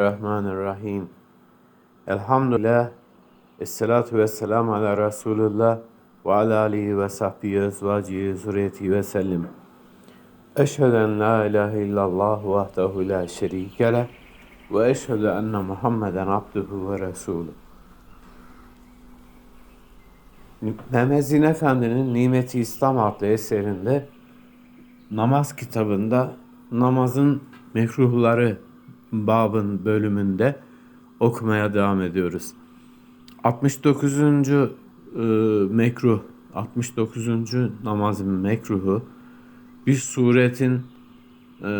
Bismillahirrahmanirrahim. Elhamdülillah. Esselatu vesselamu ala Resulullah ve ala alihi ve sahbihi ezvacihi zürriyeti ve sellim. Eşhedü la ilahe illallah vahdehu la şerike leh ve eşhedü enne Muhammeden abduhu ve resulü. Mehmet Zin Efendi'nin Nimeti İslam adlı eserinde namaz kitabında namazın mekruhları babın bölümünde okumaya devam ediyoruz. 69. E, mekruh, 69. namazın mekruhu bir suretin e,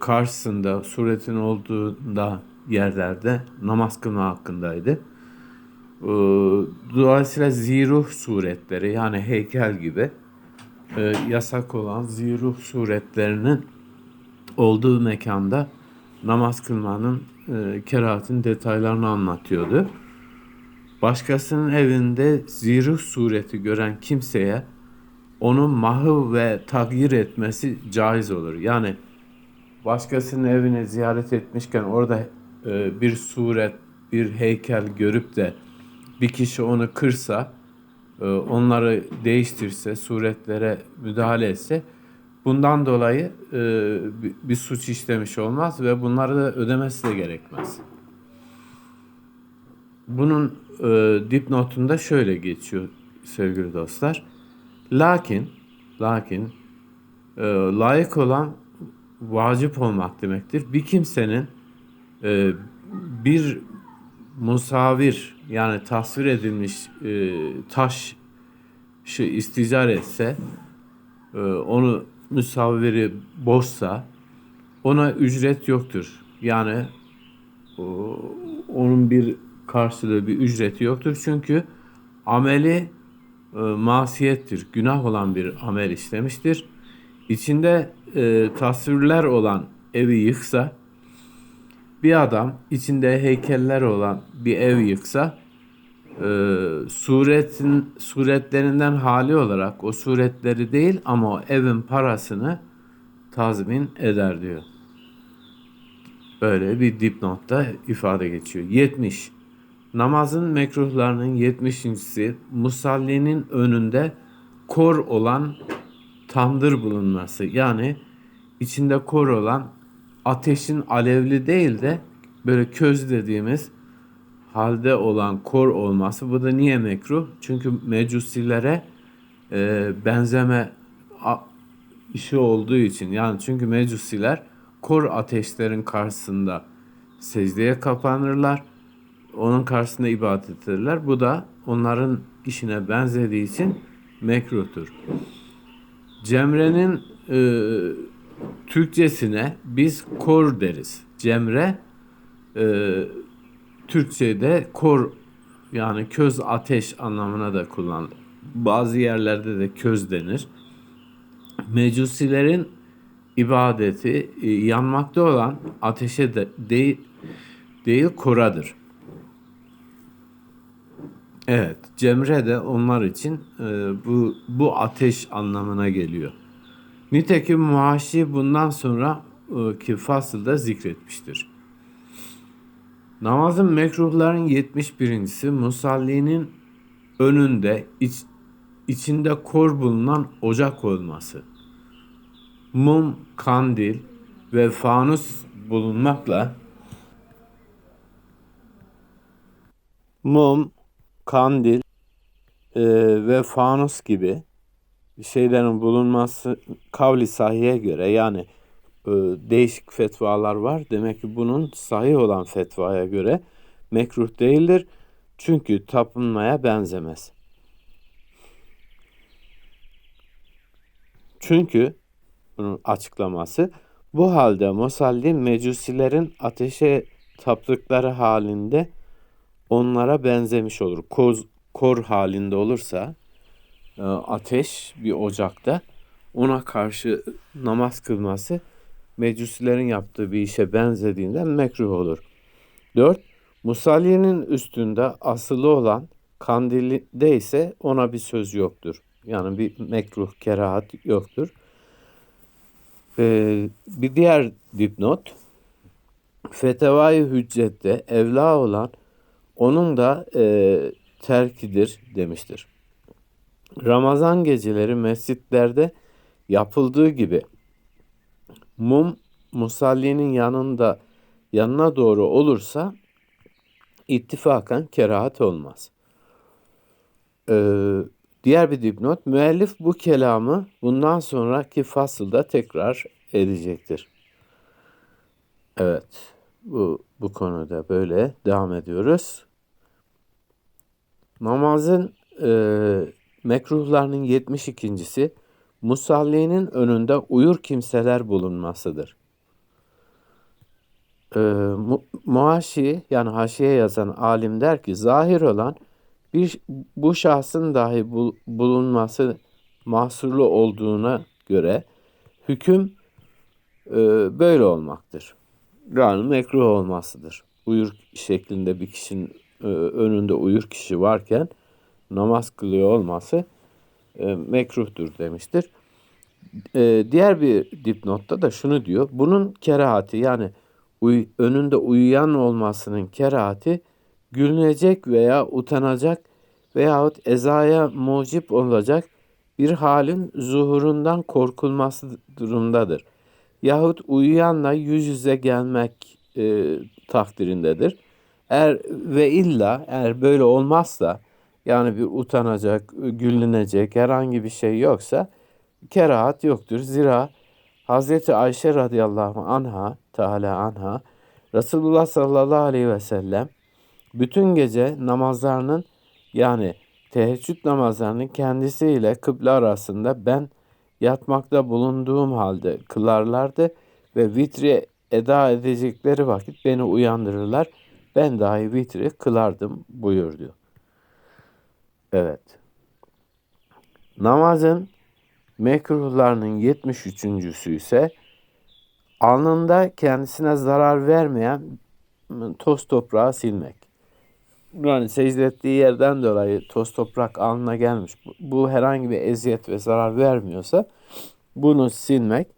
karşısında, suretin olduğunda yerlerde namaz kılma hakkındaydı. E, dolayısıyla ziruh suretleri yani heykel gibi e, yasak olan ziruh suretlerinin olduğu mekanda namaz kılmanın e, kerahatin detaylarını anlatıyordu. Başkasının evinde ziruh sureti gören kimseye onu mahv ve tagyir etmesi caiz olur. Yani başkasının evini ziyaret etmişken orada e, bir suret, bir heykel görüp de bir kişi onu kırsa, e, onları değiştirse, suretlere müdahale etse bundan dolayı e, bir, suç işlemiş olmaz ve bunları da ödemesi de gerekmez. Bunun e, dipnotunda şöyle geçiyor sevgili dostlar. Lakin, lakin e, layık olan vacip olmak demektir. Bir kimsenin e, bir musavir yani tasvir edilmiş e, taş şu isticar etse e, onu musavviri boşsa ona ücret yoktur. Yani o, onun bir karşılığı bir ücreti yoktur. Çünkü ameli e, masiyettir. Günah olan bir amel işlemiştir. İçinde e, tasvirler olan evi yıksa bir adam içinde heykeller olan bir ev yıksa e, suretin suretlerinden hali olarak o suretleri değil ama o evin parasını tazmin eder diyor. Böyle bir dipnotta ifade geçiyor. 70. Namazın mekruhlarının 70.si musallinin önünde kor olan tandır bulunması. Yani içinde kor olan ateşin alevli değil de böyle köz dediğimiz halde olan kor olması. Bu da niye mekruh? Çünkü mecusilere e, benzeme a, işi olduğu için. Yani çünkü mecusiler kor ateşlerin karşısında secdeye kapanırlar. Onun karşısında ibadet ederler. Bu da onların işine benzediği için mekruhtur. Cemre'nin e, Türkçesine biz kor deriz. Cemre e, Türkçe'de kor yani köz ateş anlamına da kullanılır. Bazı yerlerde de köz denir. Mecusilerin ibadeti e, yanmakta olan ateşe de değil, değil koradır. Evet, cemre de onlar için e, bu bu ateş anlamına geliyor. Nitekim Muhaşi bundan sonra e, ki fasılda zikretmiştir. Namazın mekruhların 71.si musallinin önünde iç, içinde kor bulunan ocak olması. Mum, kandil ve fanus bulunmakla mum, kandil e, ve fanus gibi şeylerin bulunması kavli sahiye göre yani değişik fetvalar var. Demek ki bunun sahih olan fetvaya göre mekruh değildir. Çünkü tapınmaya benzemez. Çünkü bunun açıklaması bu halde musalli mecusilerin ateşe taptıkları halinde onlara benzemiş olur. Koz, kor halinde olursa e, ateş bir ocakta ona karşı namaz kılması mecusilerin yaptığı bir işe benzediğinden mekruh olur. 4. Musalli'nin üstünde asılı olan kandilde ise ona bir söz yoktur. Yani bir mekruh, kerahat yoktur. Ee, bir diğer dipnot. Fetevai hüccette evla olan onun da e, terkidir demiştir. Ramazan geceleri mescitlerde yapıldığı gibi mum musallinin yanında yanına doğru olursa ittifakan kerahat olmaz. Ee, diğer bir dipnot, müellif bu kelamı bundan sonraki fasılda tekrar edecektir. Evet, bu, bu konuda böyle devam ediyoruz. Namazın e, mekruhlarının 72.si musallinin önünde uyur kimseler bulunmasıdır. Ee, mu, muaşi yani haşiye yazan alim der ki zahir olan bir bu şahsın dahi bul, bulunması mahsurlu olduğuna göre hüküm e, böyle olmaktır. Yani mekruh olmasıdır. Uyur şeklinde bir kişinin e, önünde uyur kişi varken namaz kılıyor olması e, mekruhtur demiştir. E, diğer bir dipnotta da şunu diyor. Bunun kerahati yani uy, önünde uyuyan olmasının kerahati gülünecek veya utanacak veyahut ezaya mucip olacak bir halin zuhurundan korkulması durumdadır. Yahut uyuyanla yüz yüze gelmek e, takdirindedir. Eğer ve illa eğer böyle olmazsa yani bir utanacak, gülünecek herhangi bir şey yoksa kerahat yoktur. Zira Hazreti Ayşe radıyallahu anha, Teala anha, Resulullah sallallahu aleyhi ve sellem bütün gece namazlarının yani teheccüd namazlarının kendisiyle kıble arasında ben yatmakta bulunduğum halde kılarlardı ve vitri eda edecekleri vakit beni uyandırırlar. Ben dahi vitri kılardım buyurdu. Evet. Namazın mekruhlarının 73.sü ise alnında kendisine zarar vermeyen toz toprağı silmek. Yani secde ettiği yerden dolayı toz toprak alnına gelmiş. Bu herhangi bir eziyet ve zarar vermiyorsa bunu silmek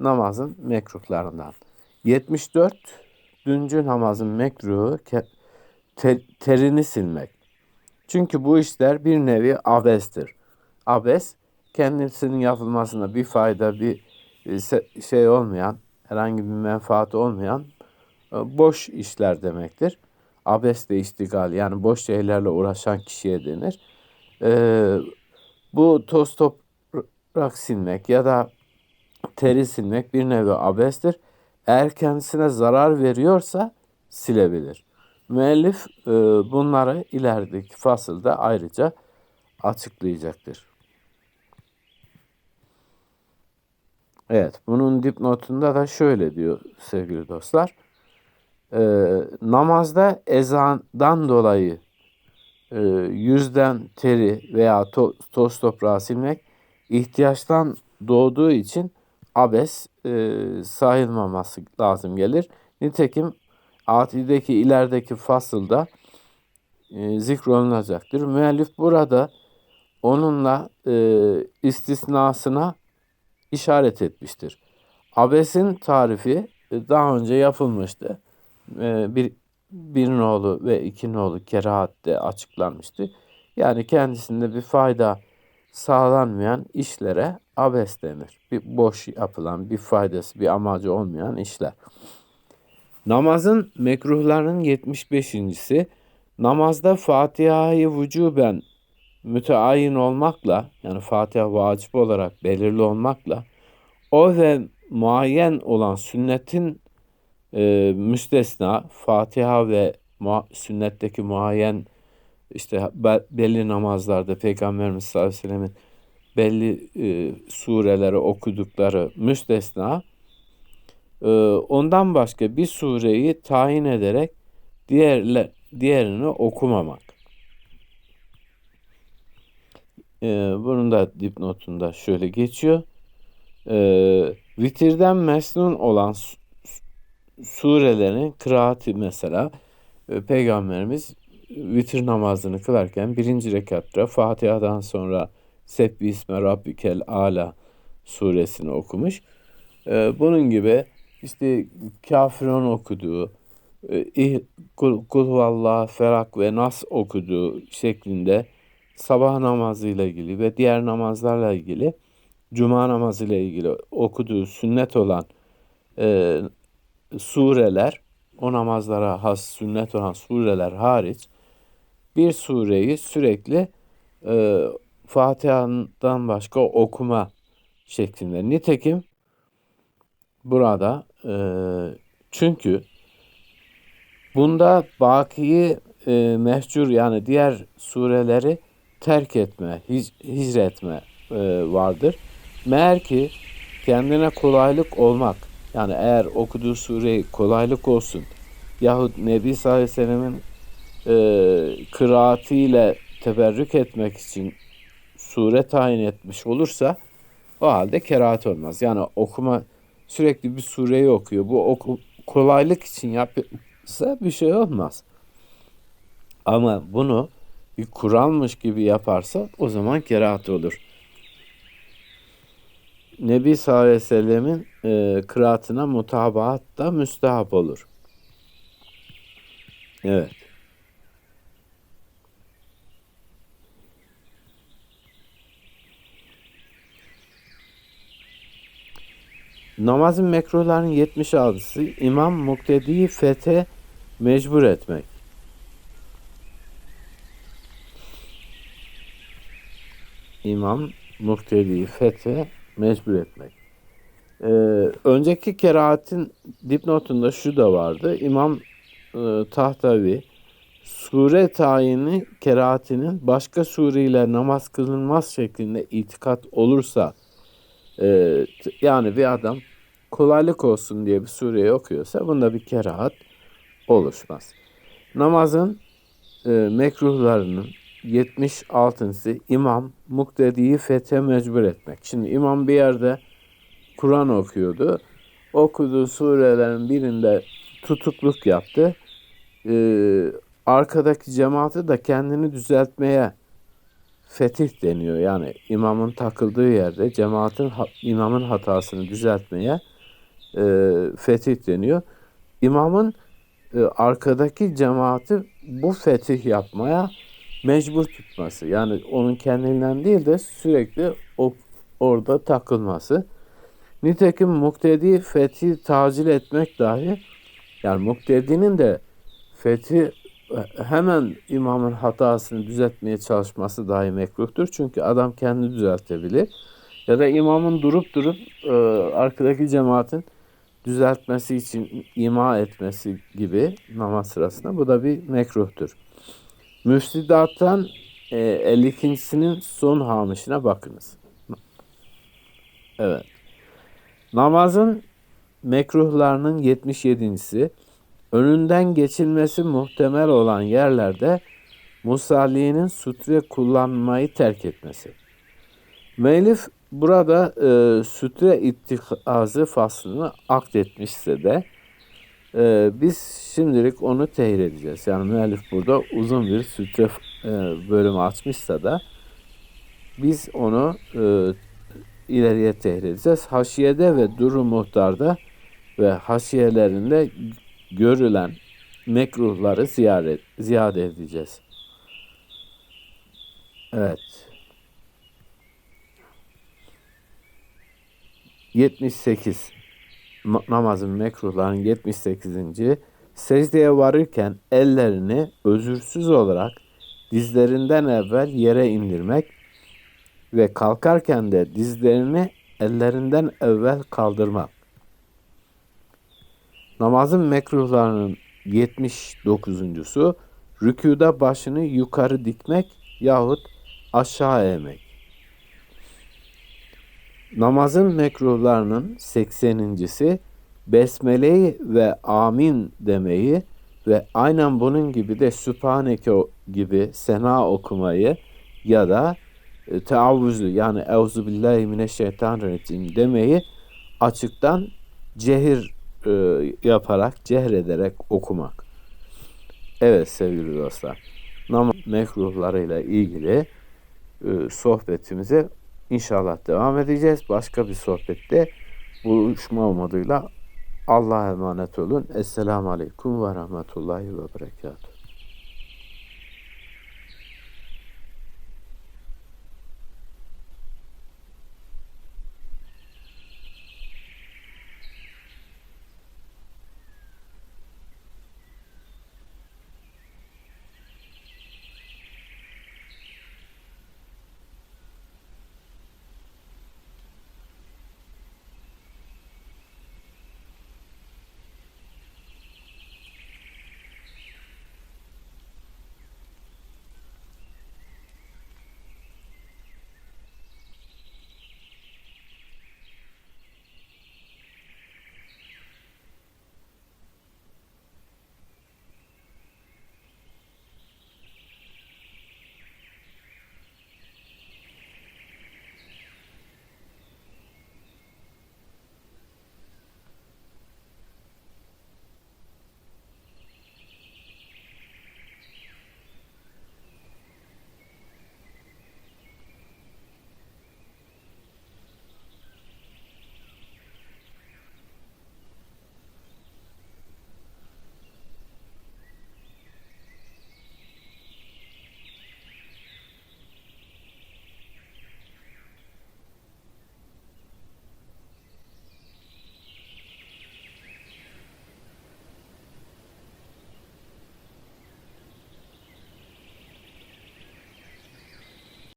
namazın mekruhlarından. 74. Düncü namazın mekruhu terini silmek. Çünkü bu işler bir nevi abestir. Abes kendisinin yapılmasında bir fayda, bir e, şey olmayan, herhangi bir menfaat olmayan e, boş işler demektir. Abes de istigal yani boş şeylerle uğraşan kişiye denir. Ee, bu toz toprak silmek ya da teri silmek bir nevi abestir. Eğer kendisine zarar veriyorsa silebilir. Müellif e, bunları ilerideki fasılda ayrıca açıklayacaktır. Evet, bunun dipnotunda da şöyle diyor sevgili dostlar. E, namazda ezandan dolayı e, yüzden teri veya to, toz toprağı silmek ihtiyaçtan doğduğu için abes e, sayılmaması lazım gelir. Nitekim Ati'deki ilerideki fasılda e, zikrolunacaktır. Müellif burada onunla e, istisnasına işaret etmiştir. Abesin tarifi e, daha önce yapılmıştı. E, bir, bir nolu ve iki nolu kerahatte açıklanmıştı. Yani kendisinde bir fayda sağlanmayan işlere abes denir. Bir boş yapılan, bir faydası, bir amacı olmayan işler. Namazın mekruhlarının 75.si namazda Fatiha'yı vücuben müteayin olmakla yani Fatiha vacip olarak belirli olmakla o ve muayyen olan sünnetin e, müstesna Fatiha ve mu, sünnetteki muayyen işte belli namazlarda Peygamberimiz sallallahu aleyhi ve sellemin belli e, sureleri okudukları müstesna e, ondan başka bir sureyi tayin ederek diğerle, diğerini okumamak. Ee, bunun da dipnotunda şöyle geçiyor. Ee, vitirden mesnun olan surelerin kıraati mesela e, Peygamberimiz vitir namazını kılarken birinci rekatta Fatiha'dan sonra Sebbi isme Rabbikel Ala suresini okumuş. Ee, bunun gibi işte kafirun okuduğu, e, kul, kul huvallah, felak ve nas okuduğu şeklinde sabah namazıyla ilgili ve diğer namazlarla ilgili cuma namazıyla ilgili okuduğu sünnet olan e, sureler o namazlara has sünnet olan sureler hariç bir sureyi sürekli e, Fatiha'dan başka okuma şeklinde. Nitekim burada e, çünkü bunda bakiyi e, mehcur yani diğer sureleri terk etme, hic, hicretme e, vardır. Meğer ki kendine kolaylık olmak yani eğer okuduğu sureyi kolaylık olsun yahut Nebi sallallahu aleyhi ve sellemin e, kıraatiyle teberrük etmek için sure tayin etmiş olursa o halde kerahat olmaz. Yani okuma sürekli bir sureyi okuyor. Bu oku, kolaylık için yapsa bir şey olmaz. Ama bunu bir Kur'anmış gibi yaparsa o zaman kerahat olur. Nebi sallallahu aleyhi ve sellemin e, kıraatına mutabaat da müstehap olur. Evet. Namazın mekruhlarının 76'sı imam muktediyi fete mecbur etmek. İmam muktediyi fete mecbur etmek. Ee, önceki keraatin dipnotunda şu da vardı. İmam e, Tahtavi sure tayini keraatinin başka sureyle namaz kılınmaz şeklinde itikat olursa e, yani bir adam kolaylık olsun diye bir sureyi okuyorsa bunda bir kerahat oluşmaz. Namazın e, mekruhlarının 76'sı imam muktediyi fete mecbur etmek. Şimdi imam bir yerde Kur'an okuyordu. Okuduğu surelerin birinde tutukluk yaptı. Ee, arkadaki cemaati de kendini düzeltmeye fetih deniyor. Yani imamın takıldığı yerde cemaatin imamın hatasını düzeltmeye e, fetih deniyor. İmamın e, arkadaki cemaati bu fetih yapmaya mecbur tutması. Yani onun kendinden değil de sürekli o, orada takılması. Nitekim muktedi fethi tacil etmek dahi yani muktedinin de fethi hemen imamın hatasını düzeltmeye çalışması dahi mekruhtur. Çünkü adam kendi düzeltebilir. Ya da imamın durup durup e, arkadaki cemaatin düzeltmesi için ima etmesi gibi namaz sırasında bu da bir mekruhtur. Müfsidattan e, 52.sinin son hamişine bakınız. Evet. Namazın mekruhlarının 77.si önünden geçilmesi muhtemel olan yerlerde musallinin sutre kullanmayı terk etmesi. Melif burada e, sütre ittikazı faslını akdetmişse de e, biz şimdilik onu tehir edeceğiz. Yani müellif burada uzun bir sütre e, bölümü açmışsa da biz onu e, ileriye tehir edeceğiz. Haşiyede ve duru muhtarda ve haşiyelerinde görülen mekruhları ziyaret, ziyade edeceğiz. Evet. 78 namazın mekruhların 78. secdeye varırken ellerini özürsüz olarak dizlerinden evvel yere indirmek ve kalkarken de dizlerini ellerinden evvel kaldırmak. Namazın mekruhlarının 79.sü rükuda başını yukarı dikmek yahut aşağı eğmek. Namazın mekruhlarının 80.si besmeleyi ve amin demeyi ve aynen bunun gibi de Sübhaneke gibi sena okumayı ya da e, teavvüzü yani Euzu billahi mineşşeytanirracim demeyi açıktan cehir e, yaparak, cehrederek okumak. Evet sevgili dostlar, namaz mekruhlarıyla ilgili e, sohbetimize inşallah devam edeceğiz. Başka bir sohbette buluşma umuduyla Allah'a emanet olun. Esselamu Aleyküm ve Rahmetullahi ve Berekatuhu.